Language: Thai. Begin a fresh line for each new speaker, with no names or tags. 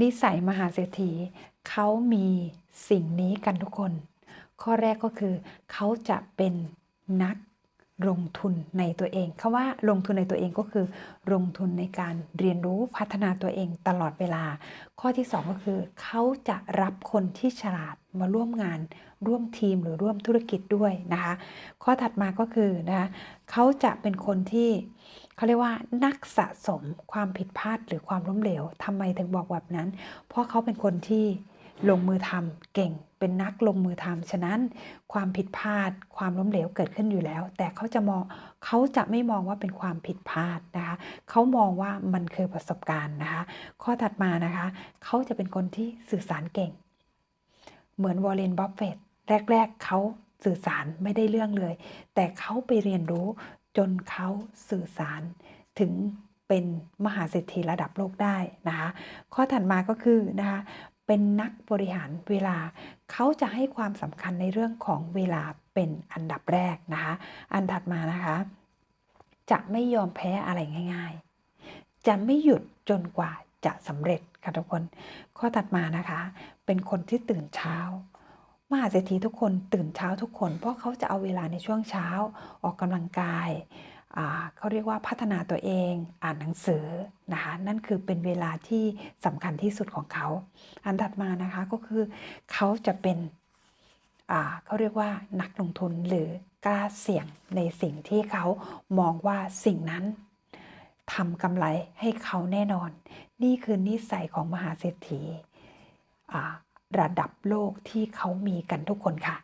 นิสัยมหาเศรษฐีเขามีสิ่งนี้กันทุกคน ข้อแรกก็คือเขาจะเป็นนักลงทุนในตัวเองคำว่าลงทุนในตัวเองก็คือ ลงทุนในการเรียนรู้พัฒนาตัวเองตลอดเวลา ข้อที่สองก็คือ เขาจะรับคนที่ฉลาดมาร่วมงาน ร่วมทีมหรือร่วมธุรกิจด้วยนะคะ ข้อถัดมาก็คือนะคะเขาจะเป็นคนที่ เขาเรียกว่านักสะสมความผิดพลาดหรือความล้มเหลวทำไมถึงบอกแบบนั้น เพราะเขาเป็นคนที่ลงมือทำเก่งเป็นนักลงมือทำฉะนั้นความผิดพลาด ความล้มเหลวเกิดขึ้นอยู่แล้ว แต่เขาจะมองเขาจะไม่มองว่าเป็นความผิดพลาดนะคะเขามองว่ามันคือประสบการณ์นะคะ ข้อถัดมานะคะเขาจะเป็นคนที่สื่อสารเก่ง เหมือนวอร์เรนบัฟเฟตแรก ๆเขา สื่อสารไม่ได้เรื่องเลย แต่เขาไปเรียนรู้จนเขาสื่อสารถึงเป็นมหาเศรษฐีระดับโลกได้นะคะข้อถัดมาก็คือนะคะเป็นนักบริหารเวลา เขาจะให้ความสำคัญในเรื่องของเวลาเป็นอันดับแรกนะคะอันถัดมานะคะ จะไม่ยอมแพ้อะไรง่าย ๆ จะไม่หยุดจนกว่าจะสำเร็จค่ะทุกคน ข้อถัดมานะคะ เป็นคนที่ตื่นเช้า มหาเศรษฐีทุกคนตื่นเช้าทุกคน เพราะเขาจะเอาเวลาในช่วงเช้าออกกำลังกายเขาเรียกว่าพัฒนาตัวเองอ่านหนังสือนะคะนั่นคือเป็นเวลาที่สำคัญที่สุดของเขา อันถัดมานะคะก็คือเขาจะเป็นเขาเรียกว่านักลงทุนหรือกล้าเสี่ยงในสิ่งที่เขามองว่าสิ่งนั้นทำกำไรให้เขาแน่นอน นี่คือนิสัยของมหาเศรษฐีอ่า ระดับโลกที่เขามีกันทุกคนค่ะ